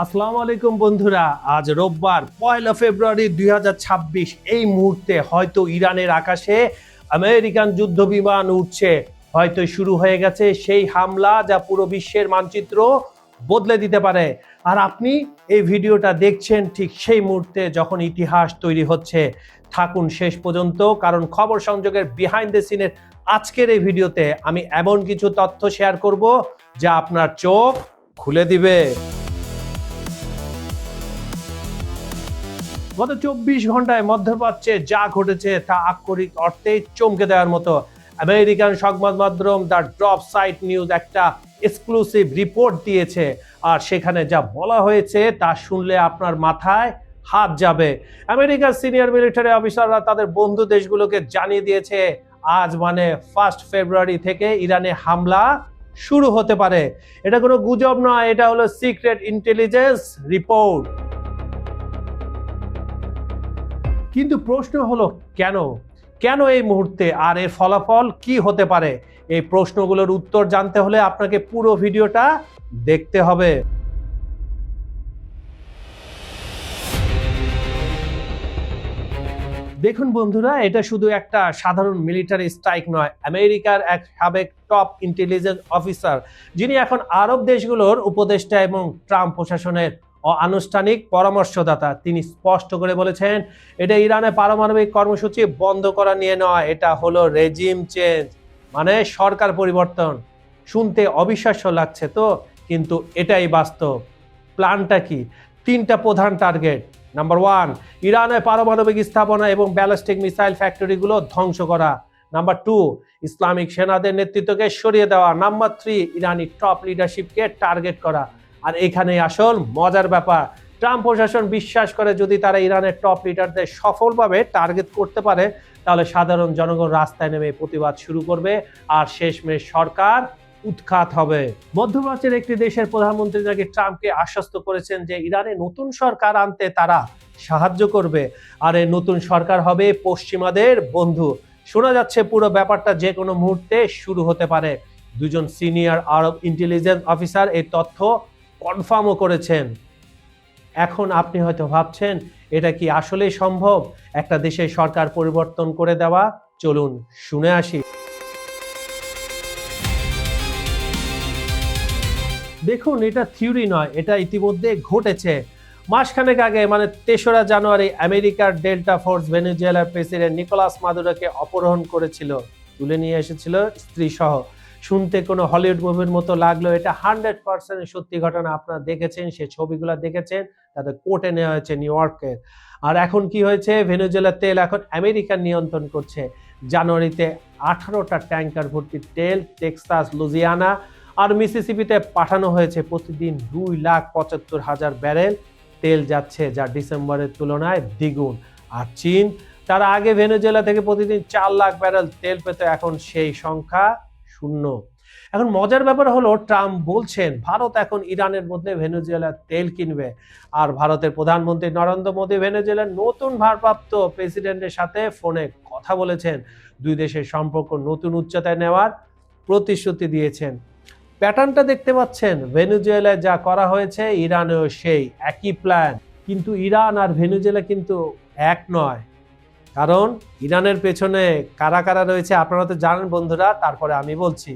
আসসালামু আলাইকুম বন্ধুরা, আজ রোববার, পয়লা ফেব্রুয়ারি দুই হাজার ছাব্বিশ। এই মুহূর্তে হয়তো ইরানের আকাশে আমেরিকান যুদ্ধ বিমান উঠছে হয়তো শুরু হয়ে গেছে সেই হামলা যা পুরো বিশ্বের মানচিত্র বদলে দিতে পারে। আর আপনি এই ভিডিওটা দেখছেন ঠিক সেই মুহূর্তে যখন ইতিহাস তৈরি হচ্ছে। থাকুন শেষ পর্যন্ত, কারণ খবর সংযোগের বিহাইন্ড দ্য সিনের আজকের এই ভিডিওতে আমি এমন কিছু তথ্য শেয়ার করব যা আপনার চোখ খুলে দিবে। গত চব্বিশ ঘন্টায় মধ্যপ্রাচ্যে যা ঘটেছে তা আক্ষরিক অর্থে চমকে দেওয়ার মতো। আমেরিকান সংবাদ মাধ্যম দ্য ড্রপ সাইট নিউজ একটা এক্সক্লুসিভ রিপোর্ট দিয়েছে। আর সেখানে যা বলা হয়েছে তা শুনলে আপনার মাথায় হাত যাবে। আমেরিকার সিনিয়র মিলিটারি অফিসাররা তাদের বন্ধু দেশগুলোকে জানিয়ে দিয়েছে, আজ মানে ফার্স্ট ফেব্রুয়ারি থেকে ইরানে হামলা শুরু হতে পারে। এটা কোনো গুজব নয়, এটা হলো সিক্রেট ইন্টেলিজেন্স রিপোর্ট। কিন্তু প্রশ্ন হলো কেন? কেন এই মুহূর্তে? আর এর ফলাফল কি হতে পারে? এই প্রশ্নগুলোর উত্তর জানতে হলে আপনাকে পুরো ভিডিওটা দেখতে হবে। দেখুন বন্ধুরা, এটা শুধু একটা সাধারণ মিলিটারি স্ট্রাইক নয়, আমেরিকার এক সাবেক টপ ইন্টেলিজেন্স অফিসার, যিনি এখন আরব দেশগুলোর উপদেষ্টা এবং ট্রাম্প প্রশাসনের আনুষ্ঠানিক পরামর্শদাতা। তিনি স্পষ্ট করে বলেছেন, এটা ইরানে পারমাণবিক কর্মসূচি বন্ধ করা নিয়ে নয়, এটা হলো রেজিম চেঞ্জ মানে সরকার পরিবর্তন। শুনতে অবিশ্বাস্য লাগছে তো, কিন্তু এটাই বাস্তব। প্ল্যানটা কি? তিনটা প্রধান টার্গেট। নাম্বার ওয়ান, ইরানে পারমাণবিক স্থাপনা এবং ব্যালিস্টিক মিসাইল ফ্যাক্টরিগুলো ধ্বংস করা। নাম্বার টু, ইসলামিক সেনাদের নেতৃত্বকে সরিয়ে দেওয়া। নাম্বার থ্রি, ইরানি টপ লিডারশিপকে টার্গেট করা। আর এখানে আসল মজার ব্যাপার, ট্রাম্প প্রশাসন বিশ্বাস করে যদি তারা ইরানের টপ লিডারদের সফলভাবে টার্গেট করতে পারে, তাহলে সাধারণ জনগণ রাস্তায় নেমে প্রতিবাদ শুরু করবে আর শেষমেশ সরকার উৎখাত হবে। মধ্যপ্রাচ্যের একটি দেশের প্রধানমন্ত্রী নাকি ট্রাম্পকে আশ্বস্ত করেছেন যে ইরানে নতুন সরকার আনতে তারা সাহায্য করবে। আর এই নতুন সরকার হবে পশ্চিমাদের বন্ধু। শোনা যাচ্ছে পুরো ব্যাপারটা যে কোনো মুহূর্তে শুরু হতে পারে। দুজন সিনিয়র আরব ইন্টেলিজেন্স অফিসার এই তথ্য কনফার্মও করেছেন। এখন আপনি হয়তো ভাবছেন, এটা কি আসলেই সম্ভব? একটা দেশের সরকার পরিবর্তন করে দেওয়া? চলুন শুনে আসি। দেখুন, এটা থিওরি নয়, এটা ইতিমধ্যে ঘটেছে। মাসখানেক আগে মানে তেসরা জানুয়ারি, আমেরিকার ডেল্টা ফোর্স ভেনেজুয়েলার প্রেসিডেন্ট নিকোলাস মাদুরাকে অপহরণ করেছিল। তুলে নিয়ে এসেছিল স্ত্রী সহ শুনতে কোনো হলিউড মুভির মতো লাগল। এটা হান্ড্রেড পার্সেন্ট সত্যি ঘটনা। আপনারা দেখেছেন, সে ছবিগুলো দেখেছেন তাদের কোর্টে নেওয়া হয়েছে নিউ ইয়র্কের আর এখন কি হয়েছে? ভেনেজুয়েলার তেল এখন আমেরিকার নিয়ন্ত্রণ করছে। জানুয়ারিতে আঠারোটা ট্যাঙ্কার ভর্তি তেল টেক্সাস, লুজিয়ানা আর মিসিসিপিতে পাঠানো হয়েছে প্রতিদিন দুই লাখ পঁচাত্তর হাজার ব্যারেল। তেল যাচ্ছে যা ডিসেম্বরের তুলনায় দ্বিগুণ। আর চীন, তারা আগে ভেনেজুয়েলা থেকে প্রতিদিন চার লাখ ব্যারেল তেল পেত এখন সেই সংখ্যা। শূন্য। এখন মজার ব্যাপার হলো, ট্রাম্প বলছেন, ভারত এখন ইরানের মধ্যে ভেনেজুয়েলার তেল কিনবে। আর ভারতের প্রধানমন্ত্রী নরেন্দ্র মোদী ভেনেজুয়েলার নতুন ভারপ্রাপ্ত প্রেসিডেন্টের সাথে ফোনে কথা বলেছেন। দুই দেশের সম্পর্ক নতুন উচ্চতায় নেওয়ার প্রতিশ্রুতি দিয়েছেন। প্যাটার্নটা দেখতে পাচ্ছেন, ভেনেজুয়েলায় যা করা হয়েছে, ইরানেও সেই একই প্ল্যান। কিন্তু ইরান আর ভেনেজুয়েলা কিন্তু এক নয়। কারণ ইরানের পেছনে কারা কারা রয়েছে আপনারা তো জানেন বন্ধুরা, তারপরে আমি বলছি।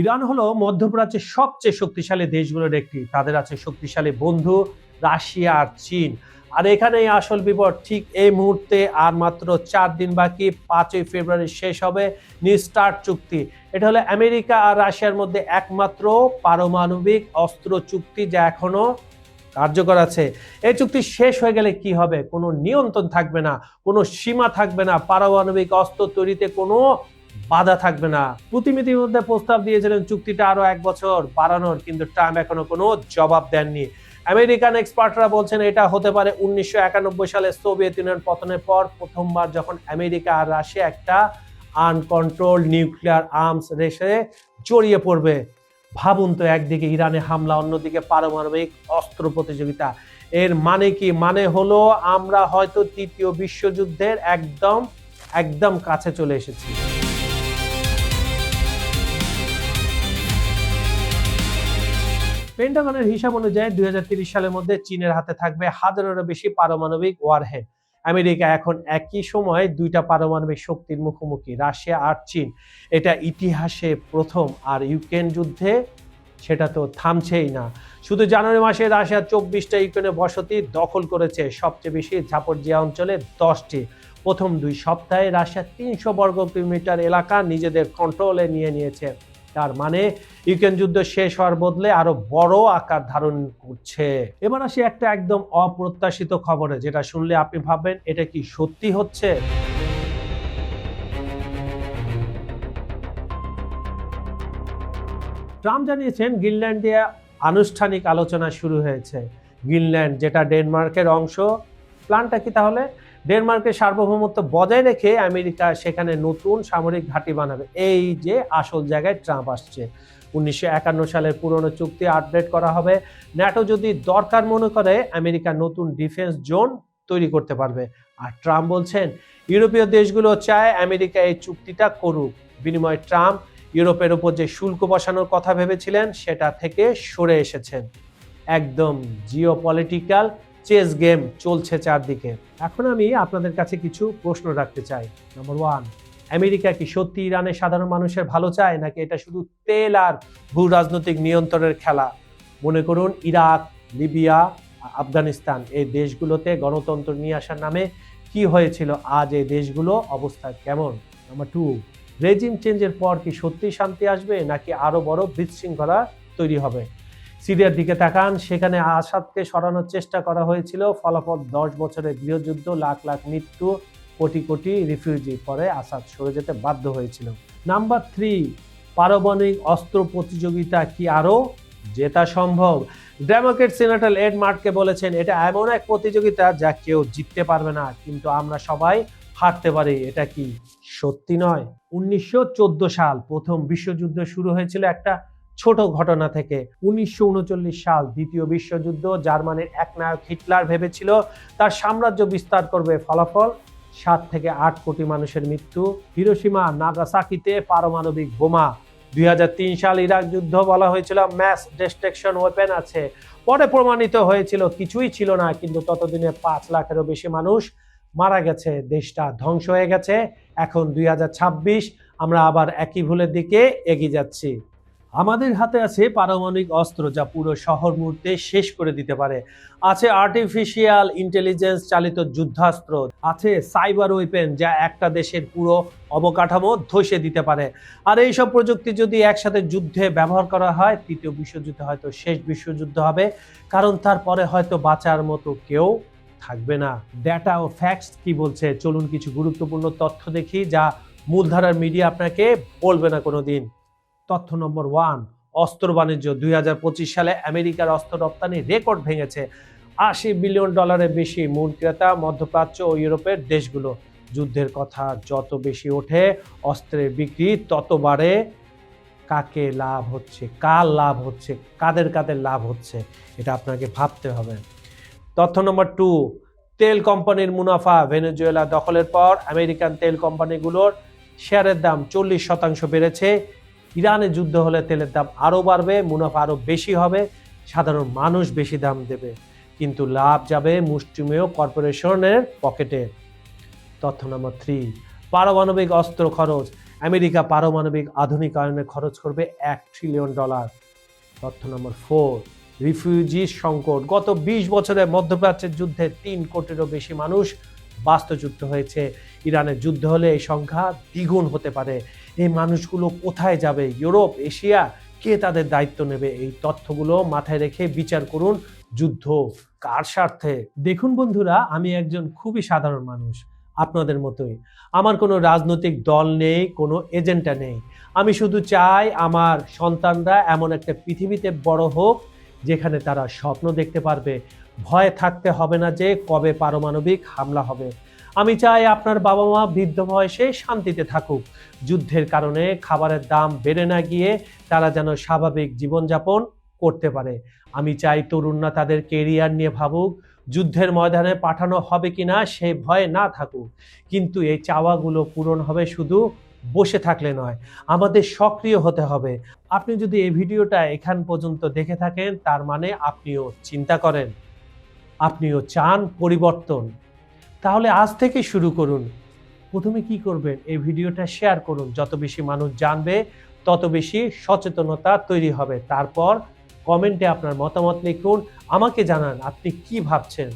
ইরান হলো মধ্যপ্রাচ্যের সবচেয়ে শক্তিশালী দেশগুলোর একটি। তাদের আছে শক্তিশালী বন্ধু রাশিয়া আর চীন। আর এখানেই আসল বিপদ, ঠিক এই মুহূর্তে আর মাত্র চার দিন বাকি, পাঁচই ফেব্রুয়ারি শেষ হবে নিউ স্টার্ট চুক্তি। এটা হলো আমেরিকা আর রাশিয়ার মধ্যে একমাত্র পারমাণবিক অস্ত্র চুক্তি যা এখনও কার্যকর আছে। এই চুক্তি শেষ হয়ে গেলে কি হবে? কোনো নিয়ন্ত্রণ থাকবে না, কোনো সীমা থাকবে না, পারমাণবিক অস্ত্র তৈরিতে কোনো বাধা থাকবে না। প্রতিনিধির মধ্যে প্রস্তাব দিয়েছিলেন চুক্তিটা আরও এক বছর বাড়ানোর, কিন্তু ট্রাম্প এখনও কোনো জবাব দেননি। আমেরিকান এক্সপার্টরা বলছেন, এটা হতে পারে উনিশশো একানব্বই সালে সোভিয়েত ইউনিয়ন পতনের পর প্রথমবার যখন আমেরিকা আর রাশিয়া একটা আনকন্ট্রোল নিউক্লিয়ার আর্মস রেসে জড়িয়ে পড়বে। ভাবুন তো একদিকে ইরানে হামলা, অন্যদিকে পারমাণবিক অস্ত্র প্রতিযোগিতা। এর মানে কি? মানে হলো আমরা হয়তো তৃতীয় বিশ্বযুদ্ধের একদম একদম কাছে চলে এসেছি। পেন্টাগনের হিসাব অনুযায়ী দুই সালের মধ্যে চীনের হাতে থাকবে হাজারেরও বেশি পারমাণবিক ওয়ারহেড আমেরিকা এখন একই সময়ে দুইটা পারমাণবিক শক্তির মুখোমুখি, রাশিয়া আর চীন। এটা ইতিহাসে প্রথম আর ইউক্রেন যুদ্ধে সেটা তো থামছেই না। শুধু জানুয়ারি মাসে রাশিয়া চব্বিশটা ইউক্রেনে বসতি দখল করেছে, সবচেয়ে বেশি ঝাপড়জিয়া অঞ্চলে দশটি। প্রথম দুই সপ্তাহে রাশিয়া তিনশো বর্গ কিলোমিটার এলাকা নিজেদের কন্ট্রোলে নিয়ে নিয়েছে। তার মানে ইউক্রেন যুদ্ধ শেষ হওয়ার বদলে আরও বড় আকার ধারণ করছে। এবার আসি একটা একদম অপ্রত্যাশিত খবরে, যেটা শুনলে আপনি ভাববেন, এটা কি সত্যি হচ্ছে? ট্রাম্প জানিয়েছেন, গ্রিনল্যান্ডে আনুষ্ঠানিক আলোচনা শুরু হয়েছে। গ্রিনল্যান্ড, যেটা ডেনমার্কের অংশ, প্ল্যানটা কি তাহলে? ডেনমার্কের সার্বভৌমত্ব বজায় রেখে আমেরিকা সেখানে নতুন সামরিক ঘাঁটি বানাবে। এই যে আসল জায়গায় ট্রাম্প আসছে। উনিশশো একান্ন সালের পুরনো চুক্তি আপডেট করা হবে। ন্যাটো যদি দরকার মনে করে, আমেরিকা নতুন ডিফেন্স জোন তৈরি করতে পারবে। আর ট্রাম্প বলছেন, ইউরোপীয় দেশগুলো চায় আমেরিকা এই চুক্তিটা করুক। বিনিময়ে ট্রাম্প ইউরোপের উপর যে শুল্ক বসানোর কথা ভেবেছিলেন, সেটা থেকে সরে এসেছেন। একদম জিও পলিটিক্যাল চেস গেম চলছে চারদিকে। এখন আমি আপনাদের কাছে কিছু প্রশ্ন রাখতে চাই। নম্বর ওয়ান আমেরিকা কি সত্যি ইরানের সাধারণ মানুষের ভালো চায়, নাকি এটা শুধু তেল আর ভূ রাজনৈতিক নিয়ন্ত্রণের খেলা? মনে করুন, ইরাক, লিবিয়া আফগানিস্তান, এই দেশগুলোতে গণতন্ত্র নিয়ে আসার নামে কি হয়েছিল, আজ এই দেশগুলো অবস্থা কেমন? নাম্বার টু রেজিম চেঞ্জের পর কি সত্যি শান্তি আসবে, নাকি আরও বড় বিশৃঙ্খলা তৈরি হবে? সিরিয়ার দিকে তাকান। সেখানে আসাদকে সরানোর চেষ্টা করা হয়েছিল। ফলাফল দশ বছরের গৃহযুদ্ধ, লাখ লাখ মৃত্যু, কোটি কোটি রিফিউজি পরে আসাদ সরে যেতে বাধ্য হয়েছিল। নাম্বার থ্রি, পারমাণবিক অস্ত্র প্রতিযোগিতা কি আরও জেতা সম্ভব। ডেমোক্রেট সেনেটর এড মার্টকে বলেছেন, এটা এমন এক প্রতিযোগিতা যা কেউ জিততে পারবে না, কিন্তু আমরা সবাই হারতে পারি। এটা কি সত্যি নয়? উনিশশো সাল প্রথম বিশ্বযুদ্ধ শুরু হয়েছিল একটা ছোট ঘটনা থেকে উনিশশো উনচল্লিশ সাল দ্বিতীয় বিশ্বযুদ্ধ, জার্মানির একনায়ক হিটলার ভেবেছিল তার সাম্রাজ্য বিস্তার করবে ফলাফল। সাত থেকে আট কোটি মানুষের মৃত্যু। হিরোসীমা নাগাসাকিতে পারমাণবিক বোমা। দুই হাজার তিন সাল ইরাক যুদ্ধ বলা হয়েছিল ম্যাস ডিস্ট্রাকশন ওয়েপেন আছে। পরে প্রমাণিত হয়েছিল, কিছুই ছিল না, কিন্তু ততদিনে পাঁচ লাখেরও বেশি মানুষ মারা গেছে, দেশটা ধ্বংস হয়ে গেছে। এখন দুই হাজার ছাব্বিশ, আমরা আবার একই ভুলের দিকে এগিয়ে যাচ্ছি। আমাদের হাতে আছে পারমাণবিক অস্ত্র যা পুরো শহর মুহূর্তে শেষ করে দিতে পারে। আছে আর্টিফিশিয়াল ইন্টেলিজেন্স চালিত যুদ্ধাস্ত্র। আছে সাইবার ওয়েপেন যা একটা দেশের পুরো অবকাঠামো ধসে দিতে পারে। আর এই সব প্রযুক্তি যদি একসাথে যুদ্ধে ব্যবহার করা হয়, তৃতীয় বিশ্বযুদ্ধ হয়তো শেষ বিশ্বযুদ্ধ হবে, কারণ তারপরে হয়তো বাঁচার মতো কেউ থাকবে না। ডেটা ও ফ্যাক্টস কি বলছে? চলুন কিছু গুরুত্বপূর্ণ তথ্য দেখি, যা মূলধারার মিডিয়া আপনাকে বলবে না কোনোদিন। তথ্য নম্বর ওয়ান, অস্ত্র বাণিজ্য। দুই হাজার পঁচিশ সালে আমেরিকার অস্ত্র রপ্তানি রেকর্ড ভেঙেছে। আশি বিলিয়ন ডলারের বেশি মূল ক্রেতা মধ্যপ্রাচ্য ও ইউরোপের দেশগুলো। যুদ্ধের কথা যত বেশি ওঠে অস্ত্রের বিক্রি তত বাড়ে। কাকে লাভ হচ্ছে? কার লাভ হচ্ছে? কাদের কাদের লাভ হচ্ছে? এটা আপনাকে ভাবতে হবে। তথ্য নম্বর টু, তেল কোম্পানির মুনাফা ভেনেজুয়েলা দখলের পর আমেরিকান তেল কোম্পানিগুলোর শেয়ারের দাম চল্লিশ শতাংশ বেড়েছে। ইরানে যুদ্ধ হলে তেলের দাম আরও বাড়বে, মুনাফা আরও বেশি হবে, সাধারণ মানুষ বেশি দাম দেবে। কিন্তু লাভ যাবে মুষ্টিমেয় কর্পোরেশনের পকেটে। তথ্য নম্বর থ্রি, পারমাণবিক অস্ত্র খরচ। আমেরিকা পারমাণবিক আধুনিকায়নে খরচ করবে এক ট্রিলিয়ন ডলার তথ্য নম্বর ফোর, রিফিউজি সংকট। গত বিশ বছরে মধ্যপ্রাচ্যের যুদ্ধে তিন কোটিরও বেশি মানুষ বাস্তুচ্যুত হয়েছে। ইরানের যুদ্ধ হলে এই সংখ্যা দ্বিগুণ হতে পারে। এই মানুষগুলো কোথায় যাবে? Europe, Asia? কে তাদের দায়িত্ব নেবে? এই তথ্যগুলো মাথায় রেখে বিচার করুন যুদ্ধ কার স্বার্থে? দেখুন বন্ধুরা, আমি একজন খুবই সাধারণ মানুষ, আপনাদের মতোই। আমার কোনো রাজনৈতিক দল নেই, কোনো এজেন্ডা নেই। আমি শুধু চাই আমার সন্তানরা এমন একটা পৃথিবীতে বড় হোক, যেখানে তারা স্বপ্ন দেখতে পারবে। ভয় থাকতে হবে না যে কবে পারমাণবিক হামলা হবে। আমি চাই আপনার বাবা মা বৃদ্ধ বয়সে শান্তিতে থাকুক। যুদ্ধের কারণে খাবারের দাম বেড়ে না গিয়ে তারা যেন স্বাভাবিক জীবনযাপন করতে পারে। আমি চাই তরুণরা তাদের কেরিয়ার নিয়ে ভাবুক, যুদ্ধের ময়দানে পাঠানো হবে কিনা সে ভয়ে না থাকুক। কিন্তু এই চাওয়াগুলো পূরণ হবে শুধু বসে থাকলে নয়, আমাদের সক্রিয় হতে হবে। আপনি যদি এই ভিডিওটা এখান পর্যন্ত দেখে থাকেন, তার মানে আপনিও চিন্তা করেন। আপনিও চান পরিবর্তন। তাহলে আজ থেকে শুরু করুন। প্রথমে কি করবেন? এই ভিডিওটা শেয়ার করুন। যত বেশি মানুষ জানবে, তত বেশি সচেতনতা তৈরি হবে। তারপর কমেন্টে আপনার মতামত লিখুন, আমাকে জানান আপনি কি ভাবছেন।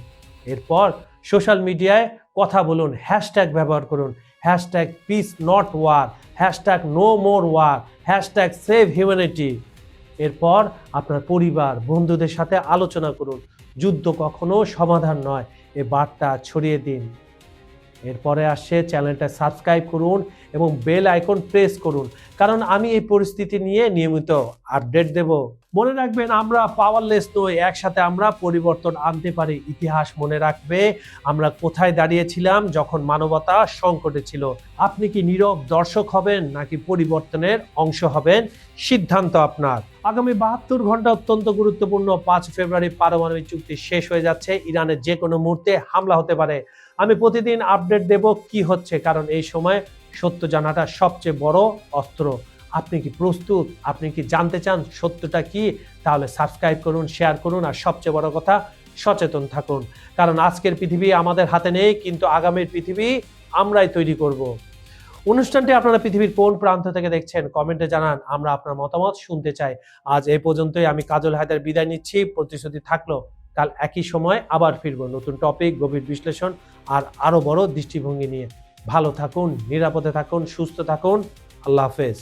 এরপর সোশ্যাল মিডিয়ায় কথা বলুন হ্যাশট্যাগ ব্যবহার করুন hashtag peace not war hashtag no more war hashtag save humanity এরপর আপনার পরিবার, বন্ধুদের সাথে আলোচনা করুন। যুদ্ধ কখনো সমাধান নয়। এ বার্তা ছড়িয়ে দিন। এরপরে আসছে চ্যানেলটা সাবস্ক্রাইব করুন এবং বেল আইকন প্রেস করুন। কারণ আমি এই পরিস্থিতি নিয়ে নিয়মিত আপডেট দেব। মনে রাখবেন, আমরা পাওয়ারলেস নই, একসাথে আমরা পরিবর্তন আনতে পারি। ইতিহাস মনে রাখবে, আমরা কোথায় দাঁড়িয়েছিলাম যখন মানবতা সংকটে ছিল। আপনি কি নীরব দর্শক হবেন নাকি পরিবর্তনের অংশ হবেন? সিদ্ধান্ত আপনার। আগামী বাহাত্তর ঘণ্টা অত্যন্ত গুরুত্বপূর্ণ। পাঁচ ফেব্রুয়ারি পারমাণবিক চুক্তি শেষ হয়ে যাচ্ছে। ইরানের যে কোনো মুহূর্তে হামলা হতে পারে। আমি প্রতিদিন আপডেট দেব কি হচ্ছে, কারণ এই সময় সত্য জানাটা সবচেয়ে বড় অস্ত্র। আপনি কি প্রস্তুত? আপনি কি জানতে চান সত্যটা কি? তাহলে সাবস্ক্রাইব করুন শেয়ার করুন, আর সবচেয়ে বড় কথা, সচেতন থাকুন। কারণ আজকের পৃথিবী আমাদের হাতে নেই, কিন্তু আগামীর পৃথিবী আমরাই তৈরি করব। অনুষ্ঠানটি আপনারা পৃথিবীর কোন প্রান্ত থেকে দেখছেন কমেন্টে জানান, আমরা আপনার মতামত শুনতে চাই। আজ এই পর্যন্তই, আমি কাজল হায়দার বিদায় নিচ্ছি, প্রতিশ্রুতি থাকল, কাল একই সময় আবার ফিরবো নতুন টপিক গভীর বিশ্লেষণ আর আরও বড় দৃষ্টিভঙ্গি নিয়ে। ভালো থাকুন নিরাপদে থাকুন সুস্থ থাকুন। আল্লাহ হাফেজ।